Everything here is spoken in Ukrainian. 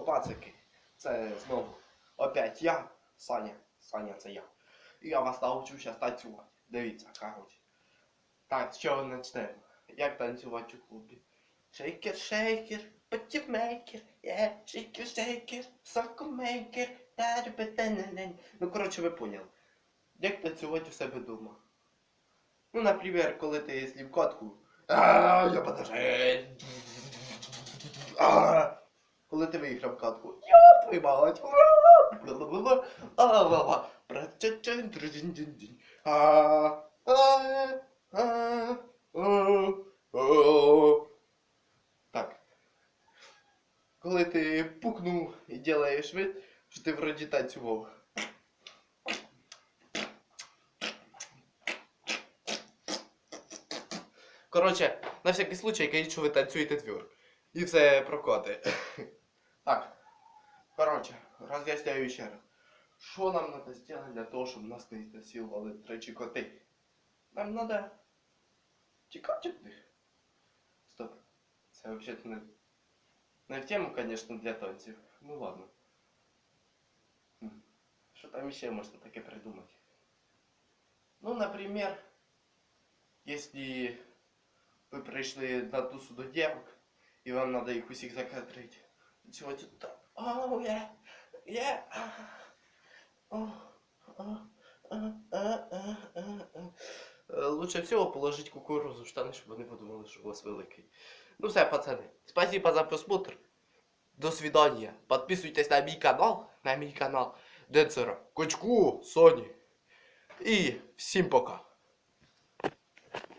пацики, це знову опять я, Саня, Саня це я. І я вас научу зараз танцювати. Дивіться, коротше. Так, з чого почнемо? Як танцювати у клубі? Шейкер, шейкер, потімейкер, yeah, шейкер, шейкер, сокомейкер, та-ра-па-та-на-на. Ну, коротше, ви поняли. Як танцювати у себе вдома? Ну, наприклад, коли ти злів катку. А, я подожди. Коли ти виграв катку. Я а. Так. Коли ти пукнув і делаєш вид, що ти вроді танцював. Коротше, на всякий случай, кажіть, що ви танцюєте твір. І все прокоти. Так. Коротше, роз'ясняю ще раз. Що нам треба зробити для того, щоб нас не ізнасилували тричі коти? Нам треба тікати від них. Стоп. Це взагалі не, не в тему, звісно, для танців. Ну ладно. Хм. Що там ще можна таке придумати? Ну, наприклад, если вы пришли на тусу до девок, и вам надо их усіх закадрить, сделайте так. Оу, я, я, Лучше всего положить кукурузу в штани, щоб вони подумали, що у вас великий. Ну все, пацани, спасибо за просмотр. До свидания. Подписывайтесь на мой канал, на мой канал Денсера, Кочку, Сони. І всім пока.